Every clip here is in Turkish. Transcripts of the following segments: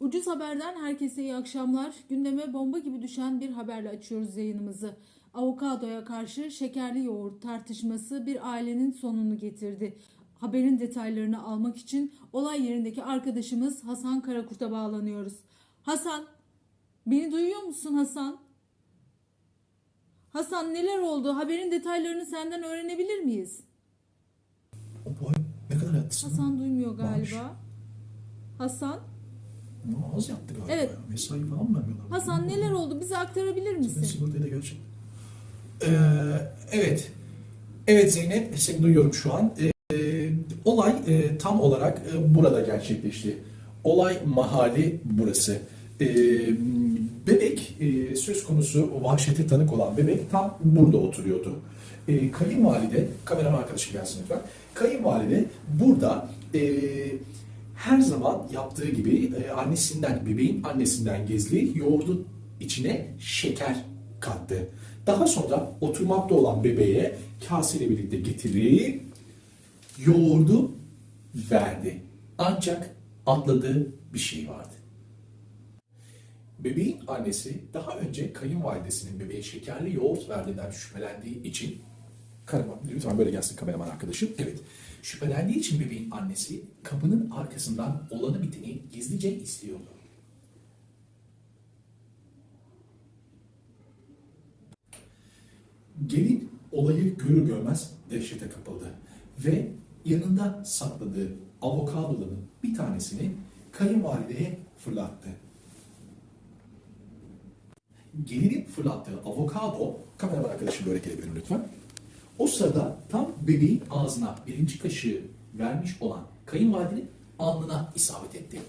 Ucuz haberden herkese iyi akşamlar. Gündeme bomba gibi düşen bir haberle açıyoruz yayınımızı. Avokadoya karşı şekerli yoğurt tartışması bir ailenin sonunu getirdi. Haberin detaylarını almak için olay yerindeki arkadaşımız Hasan Karakurt'a bağlanıyoruz. Hasan, beni duyuyor musun Hasan? Hasan neler oldu? Haberin detaylarını senden öğrenebilir miyiz? O boy ne kadar? Hasan duymuyor Varmış. galiba. Hasan? Az yattı galiba Evet. ya. Mesai falan mı vermiyorlar? Hasan neler oldu? Bize aktarabilir misin? sigortayı da gerçek. Ee, evet. Evet Zeynep seni duyuyorum şu an. Ee, olay e, tam olarak e, burada gerçekleşti. Olay mahalli burası. Ee, bebek e, söz konusu vahşete tanık olan bebek tam burada oturuyordu. Ee, kayınvalide, kameraman arkadaşım gelsin lütfen. Kayınvalide burada e, her zaman yaptığı gibi e, annesinden, bebeğin annesinden gizli yoğurdun içine şeker kattı. Daha sonra oturmakta olan bebeğe kaseyle birlikte getirip yoğurdu verdi. Ancak atladığı bir şey vardı. Bebeğin annesi daha önce kayınvalidesinin bebeğe şekerli yoğurt verdiğinden şüphelendiği için Kameraman, lütfen böyle gelsin kameraman arkadaşım. Evet. Şüphelendiği için bebeğin annesi kapının arkasından olanı biteni gizlice istiyordu. Gelin olayı görür görmez dehşete kapıldı ve yanında sakladığı avokadoların bir tanesini kayınvalideye fırlattı. Gelinin fırlattığı avokado, kameraman arkadaşım böyle gelebilir lütfen. O sırada tam bebeğin ağzına birinci kaşığı vermiş olan kayınvalidenin alnına isabet etti.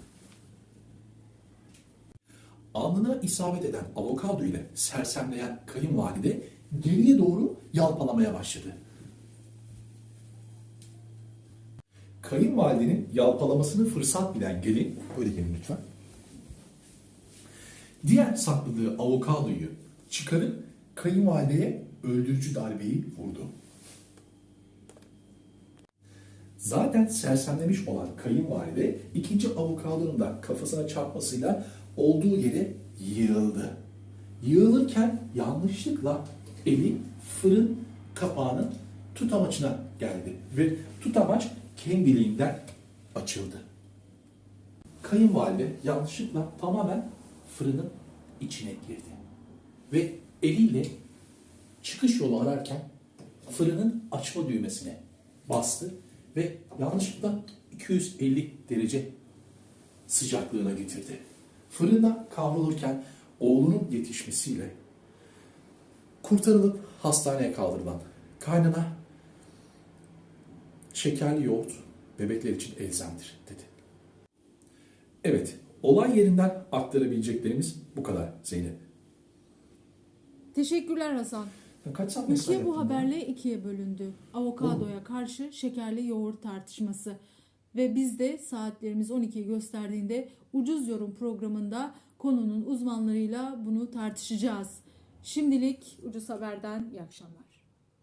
Alnına isabet eden avokado ile sersemleyen kayınvalide geriye doğru yalpalamaya başladı. Kayınvalidenin yalpalamasını fırsat bilen gelin, böyle gelin lütfen. Diğer sakladığı avokadoyu çıkarıp kayınvalideye öldürücü darbeyi vurdu. Zaten sersemlemiş olan kayınvalide ikinci avokadonun da kafasına çarpmasıyla olduğu yere yığıldı. Yığılırken yanlışlıkla eli fırın kapağının tutamaçına geldi ve tutamaç kendiliğinden açıldı. Kayınvalide yanlışlıkla tamamen fırının içine girdi. Ve eliyle çıkış yolu ararken fırının açma düğmesine bastı ve yanlışlıkla 250 derece sıcaklığına getirdi. Fırında kavrulurken oğlunun yetişmesiyle kurtarılıp hastaneye kaldırılan kaynana şekerli yoğurt bebekler için elzemdir dedi. Evet, olay yerinden aktarabileceklerimiz bu kadar Zeynep. Teşekkürler Hasan. Ya Kaç saat mesai bu yaptın ya? haberle ikiye bölündü. Avokadoya karşı şekerli yoğurt tartışması. Ve biz de saatlerimiz 12'yi gösterdiğinde Ucuz Yorum programında konunun uzmanlarıyla bunu tartışacağız. Şimdilik Ucuz Haber'den iyi akşamlar.